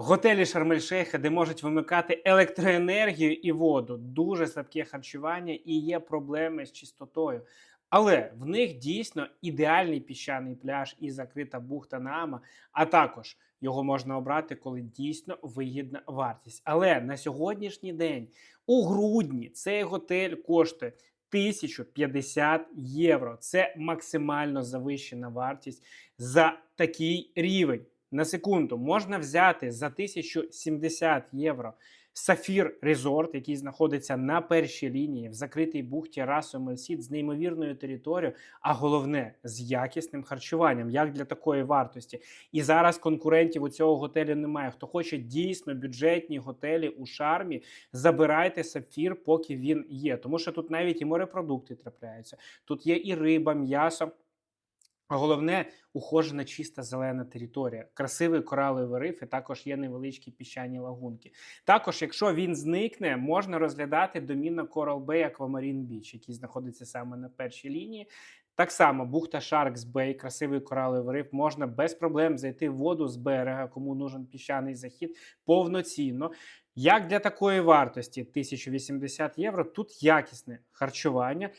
Готелі Шарм-ель-Шейха, де можуть вимикати електроенергію і воду, дуже слабке харчування і є проблеми з чистотою. Але в них дійсно ідеальний піщаний пляж і закрита бухта Наама, а також його можна обрати, коли дійсно вигідна вартість. Але на сьогоднішній день, у грудні, цей готель коштує 1050 євро. Це максимально завищена вартість за такий рівень. На секунду можна взяти за 1070 євро Сафір Резорт, який знаходиться на першій лінії в закритій бухті Расо Мельсіт з неймовірною територією, а головне з якісним харчуванням, як для такої вартості. І зараз конкурентів у цього готелю немає. Хто хоче дійсно бюджетні готелі у шармі, забирайте сапфір, поки він є. Тому що тут навіть і морепродукти трапляються. Тут є і риба, м'ясо. Головне ухожена чиста зелена територія, красивий кораловий риф, і також є невеличкі піщані лагунки. Також, якщо він зникне, можна розглядати доміно Coral Bay Aquamarine Beach, який знаходиться саме на першій лінії. Так само бухта Sharks Bay, красивий кораловий риф, можна без проблем зайти в воду з берега, кому нужен піщаний захід повноцінно. Як для такої вартості 1080 євро, тут якісне харчування.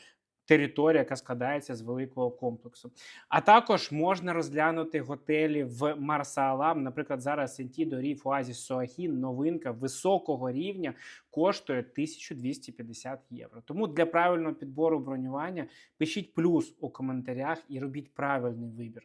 Територія, яка складається з великого комплексу. А також можна розглянути готелі в Марсалам. Наприклад, зараз Сентідо Ріф Оазіс Соахін, новинка високого рівня коштує 1250 євро. Тому для правильного підбору бронювання пишіть плюс у коментарях і робіть правильний вибір.